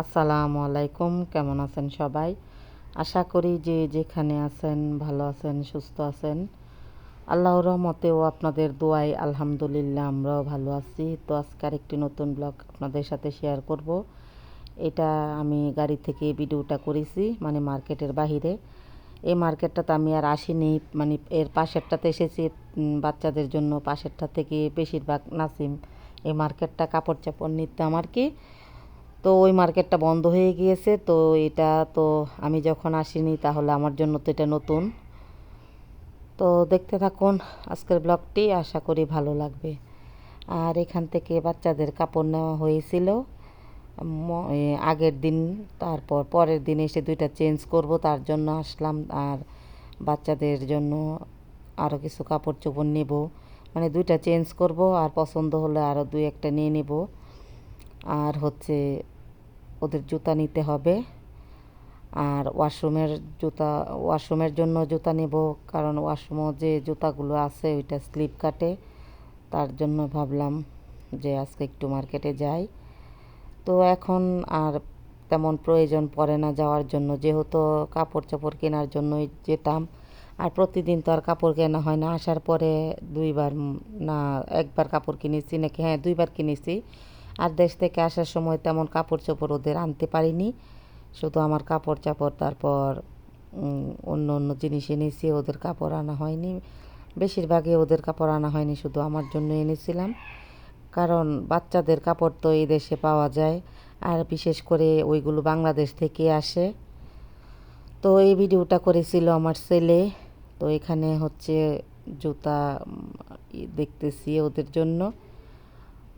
আসসালামু আলাইকুম, কেমন আছেন সবাই? আশা করি যে যেখানে আছেন, ভালো আছেন, সুস্থ আছেন। আল্লাহর রহমতেও আপনাদের দোয়াই আলহামদুলিল্লাহ আমরাও ভালো আছি। তো আজকে আরেকটি নতুন ব্লগ আপনাদের সাথে শেয়ার করব। এটা আমি গাড়ি থেকে ভিডিওটা করেছি মানে মার্কেটের বাহিরে। এই মার্কেটটাতে আমি আর আসিনি মানে এর পাশেরটাতে এসেছি বাচ্চাদের জন্য পাশেরটা থেকে বেশিরভাগ নাসিম। এই মার্কেটটা কাপড় চাপড় নিতাম আর কি। তো ওই মার্কেটটা বন্ধ হয়ে গিয়েছে। তো এটা তো আমি যখন আসিনি, তাহলে আমার জন্য তো এটা নতুন। তো দেখতে থাকুন আজকের ব্লগটি, আশা করি ভালো লাগবে। আর এখান থেকে বাচ্চাদের কাপড় নেওয়া হয়েছিল। আগের দিন, তারপর পরের দিন এসে দুইটা চেঞ্জ করব, তার জন্য আসলাম। আর বাচ্চাদের জন্য আরও কিছু কাপড় চোপড় নেব। মানে দুইটা চেঞ্জ করব, আর পছন্দ হলে আরও দুই একটা নিয়ে নেব। আর হচ্ছে ওদের জুতা নিতে হবে। আর ওয়াশরুমের জুতা, ওয়াশরুমের জন্য জুতা নেব, কারণ ওয়াশরুমও যে জুতাগুলো আছে ওইটা স্লিপ কাটে। তার জন্য ভাবলাম যে আজকে একটু মার্কেটে যাই। তো এখন আর তেমন প্রয়োজন পড়ে না যাওয়ার জন্য। যেহেতু কাপড় চাপড় কেনার জন্যই যেতাম, আর প্রতিদিন তো আর কাপড় কেনা হয় না। আসার পরে দুইবার, না, একবার কাপড় কিনেছি নাকি? হ্যাঁ দুইবার কিনেছি। আর দেশ থেকে আসার সময় তেমন কাপড় চোপড় ওদের আনতে পারিনি। শুধু আমার কাপড় চাপড় তারপর অন্য অন্য জিনিস এনেছি, ওদের কাপড় আনা হয়নি। বেশিরভাগই ওদের কাপড় আনা হয়নি, শুধু আমার জন্য এনেছিলাম। কারণ বাচ্চাদের কাপড় তো এই দেশে পাওয়া যায়, আর বিশেষ করে ওইগুলো বাংলাদেশ থেকে আসে। তো এই ভিডিওটা করেছিল আমার ছেলে। তো এখানে হচ্ছে জুতা দেখতেছি ওদের জন্য।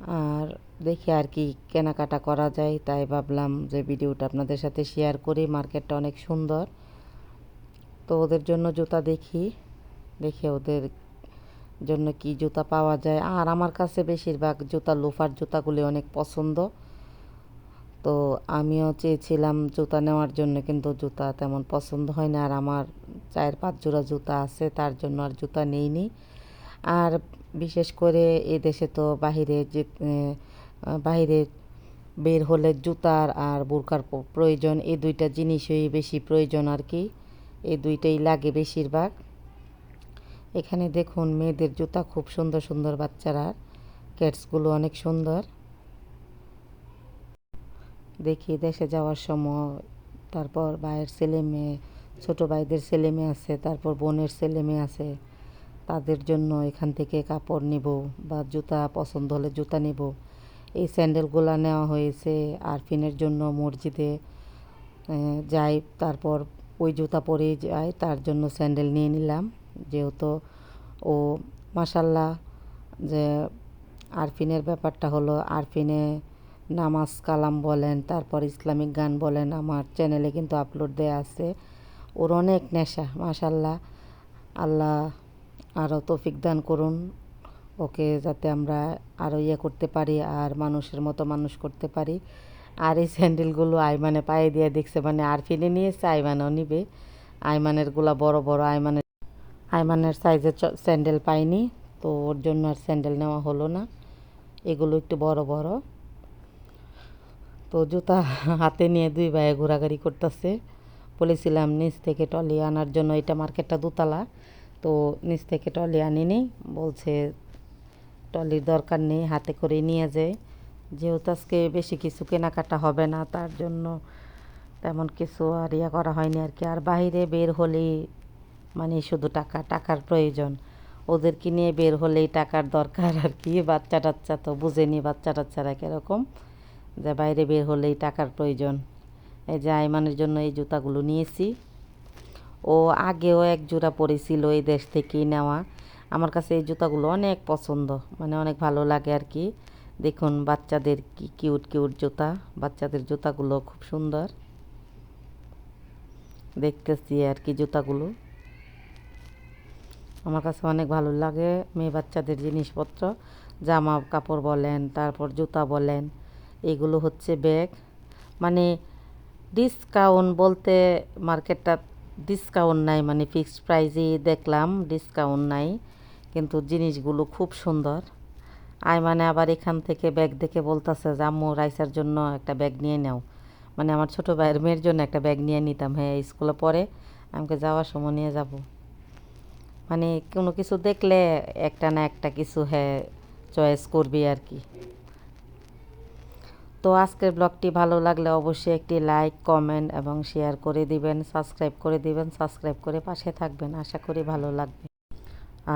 আর দেখি আর কি কেনাকাটা করা যায়। তাই ভাবলাম যে ভিডিওটা আপনাদের সাথে শেয়ার করি মার্কেটটা অনেক সুন্দর। তো ওদের জন্য জুতা দেখি, দেখে ওদের জন্য কি জুতা পাওয়া যায়। আর আমার কাছে বেশিরভাগ জুতা লোফার জুতাগুলি অনেক পছন্দ। তো আমিও চেয়েছিলাম জুতা নেওয়ার জন্য, কিন্তু জুতা তেমন পছন্দ হয় না। আর আমার চার পাঁচ জোড়া জুতা আছে, তার জন্য আর জুতা নেইনি। আর বিশেষ করে এদেশে তো বাহিরে যে বাইরে বের হলে জুতার আর বোরকার প্রয়োজন এই দুইটা জিনিসই বেশি প্রয়োজন আর কি। এই দুইটাই লাগে বেশিরভাগ। এখানে দেখুন মেয়েদের জুতা খুব সুন্দর সুন্দর বাচ্চারা, ক্যাটসগুলো অনেক সুন্দর। দেখি দেশে যাওয়ার সময়, তারপর ভাইয়ের ছেলে মেয়ে, ছোটো ভাইদের ছেলে মেয়ে আছে, তারপর বোনের ছেলে মেয়ে আছে। তাদের জন্য এখান থেকে কাপড় নিব বা জুতা পছন্দ হলে জুতা নিব। এই স্যান্ডেলগুলো নেওয়া হয়েছে আরফিনের জন্য মসজিদে যাই, তারপর ওই জুতা পরেই যাই, তার জন্য স্যান্ডেল নিয়ে নিলাম। যেহেতু ও মাসাল্লাহ যে আরফিনের ব্যাপারটা হলো আরফিনে নামাজ কালাম বলেন, তারপর ইসলামিক গান বলেন, আমার চ্যানেলে কিন্তু আপলোড দেওয়া আছে। ওর অনেক নেশা মাসাল্লাহ আল্লাহ আরও তৌফিক দান করুন। ওকে যাতে আমরা আরও ইয়ে করতে পারি আর মানুষের মতো মানুষ করতে পারি। আর এই স্যান্ডেলগুলো আইমানে পায়ে দিয়ে দেখছে মানে আর ফিনে নিয়েছে আইমানও নিবে। আইমানেরগুলো বড় বড় আইমানের আইমানের সাইজের স্যান্ডেল পাইনি, তো ওর জন্য আর স্যান্ডেল নেওয়া হলো না। এগুলো একটু বড় বড়। তো জুতা হাতে নিয়ে দুই ভাইয়ে ঘোরাঘুরি করতেছে। বলেছিলাম নিচ থেকে টলি আনার জন্য, এটা মার্কেটটা দুতলা। তো নিচ থেকে টলি আনিনি বলছে টলির দরকার নেই, হাতে করে নিয়ে যায় যেহেতু আজকে বেশি কিছু কেনাকাটা হবে না, তার জন্য তেমন কিছু আর ইয়া করা হয়নি আর কি। আর বাইরে বের হলেই মানে শুধু টাকা, টাকার প্রয়োজন। ওদেরকে নিয়ে বের হলেই টাকার দরকার আর কি। বাচ্চা টাচ্চা তো বুঝেনি বাচ্চা টাচ্চারা কীরকম। যে বাইরে বের হলেই টাকার প্রয়োজন। এই যে আইমানের জন্য এই জুতাগুলো নিয়েছি। ও আগেও এক জোড়া পরেছিল এই দেশ থেকেই নেওয়া। আমার কাছে এই জুতাগুলো অনেক পছন্দ মানে অনেক ভালো লাগে আর কি। দেখুন বাচ্চাদের কি কিউট কিউট জুতা, বাচ্চাদের জুতাগুলো খুব সুন্দর। দেখতেছি আর কি জুতাগুলো। আমার কাছে অনেক ভালো লাগে মেয়ে বাচ্চাদের জিনিসপত্র, জামা কাপড় বলেন, তারপর জুতা বলেন, এগুলো হচ্ছে ব্যাগ মানে ডিসকাউন্ট বলতে মার্কেটটা ডিসকাউন্ট নাই মানে ফিক্সড প্রাইজেই দেখলাম ডিসকাউন্ট নাই, কিন্তু জিনিসগুলো খুব সুন্দর। আই মানে আবার এখান থেকে ব্যাগ দেখে বলতেছে যে, আম্মু, রাইসার জন্য একটা ব্যাগ নিয়ে নাও। মানে আমার ছোট ভাইয়ের মেয়ের জন্য একটা ব্যাগ নিয়ে নিতাম হ্যাঁ স্কুলে পড়ে আমাকে যাওয়ার সময় নিয়ে যাব। মানে কোনো কিছু দেখলে একটা না একটা কিছু হ্যাঁ চয়েস করবি আর কি। তো আজকের ব্লগটি ভালো লাগলে অবশ্যই একটি লাইক, কমেন্ট এবং শেয়ার করে দিবেন, সাবস্ক্রাইব করে দিবেন, সাবস্ক্রাইব করে পাশে থাকবেন, আশা করি ভালো লাগবে।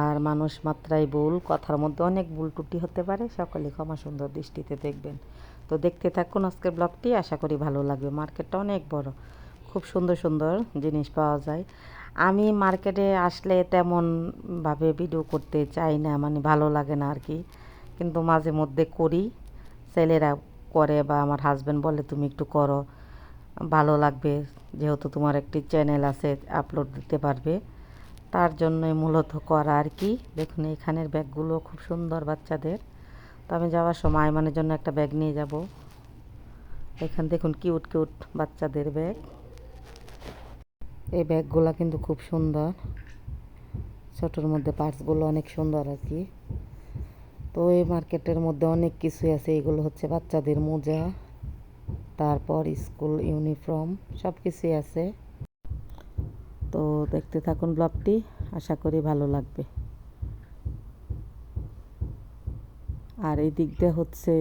আর মানুষ মাত্রাই ভুল, কথার মধ্যে অনেক ভুল ত্রুটি হতে পারে, সকলে ক্ষমা সুন্দর দৃষ্টিতে দেখবেন। তো দেখতে থাকুন আজকের ব্লগটি, আশা করি ভালো লাগবে। মার্কেটটা অনেক বড়, খুব সুন্দর সুন্দর জিনিস পাওয়া যায়। আমি মার্কেটে আসলে তেমনভাবে ভিডিও করতে চাই না মানে ভালো লাগে না আর কি। কিন্তু মাঝে মধ্যে করি, ছেলেরা করে বা আমার হাজব্যান্ড বলে, তুমি একটু করো, ভালো লাগবে, যেহেতু তোমার একটি চ্যানেল আছে আপলোড দিতে পারবে। তার জন্যই মূলত করা আর কি। দেখুন, এখানের ব্যাগগুলো খুব সুন্দর বাচ্চাদের। তো আমি যাওয়ার সময় আইমানের জন্য একটা ব্যাগ নিয়ে যাব। এখান, দেখুন কিউট কিউট বাচ্চাদের ব্যাগ। এই ব্যাগগুলো কিন্তু খুব সুন্দর। ছোটোর মধ্যে পার্টসগুলো অনেক সুন্দর আর কি। তো এই মার্কেটের মধ্যে অনেক কিছুই আছে। এগুলো হচ্ছে বাচ্চাদের মোজা, তারপর স্কুল ইউনিফর্ম সব কিছুই আছে। তো দেখতে থাকুন ব্লগটি, আশা করি ভালো লাগবে। আর এই দিক দিয়ে হচ্ছে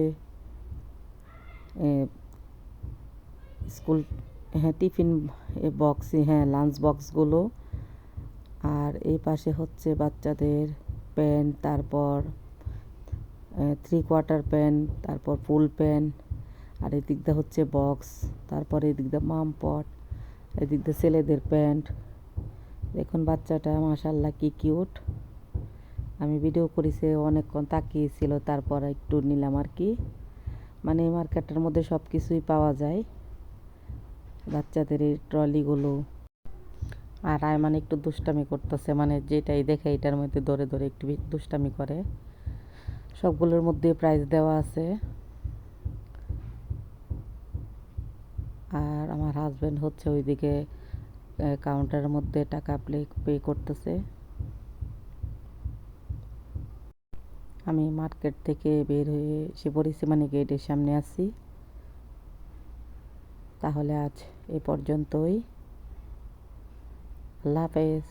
স্কুল হ্যাঁ টিফিন বক্স হ্যাঁ লাঞ্চ বক্সগুলো। আর এই পাশে হচ্ছে বাচ্চাদের প্যান্ট, তারপর থ্রি কোয়ার্টার প্যান্ট তারপর ফুল প্যান্ট আর এদিক দিয়ে হচ্ছে বক্স তারপর দিয়ে মাম পট দিয়ে ছেলেদের প্যান্ট দেখুন বাচ্চাটা মাশাল্লাহ কি কিউট আমি ভিডিও করেছি অনেকক্ষণ তাকিয়েছিল, তারপর একটু নিলাম আর কি। মানে এই মার্কেটের মধ্যে সব কিছুই পাওয়া যায়। বাচ্চাদের এই ট্রলিগুলো আর আয় মানে একটু দুষ্টামি করতেছে মানে যেটাই দেখে, এটার মধ্যে ধরে ধরে একটু দুষ্টামি করে। সবগুলোর মধ্যে প্রাইস দেওয়া আছে। আর আমার হাজব্যান্ড হচ্ছে ওইদিকে কাউন্টারের মধ্যে টাকা প্লে পে করতেছে। আমি মার্কেট থেকে বের হয়ে এসে পড়েছি মানে গেটের সামনে আছি। তাহলে আজ এ পর্যন্তই। আল্লাহ হাফেজ।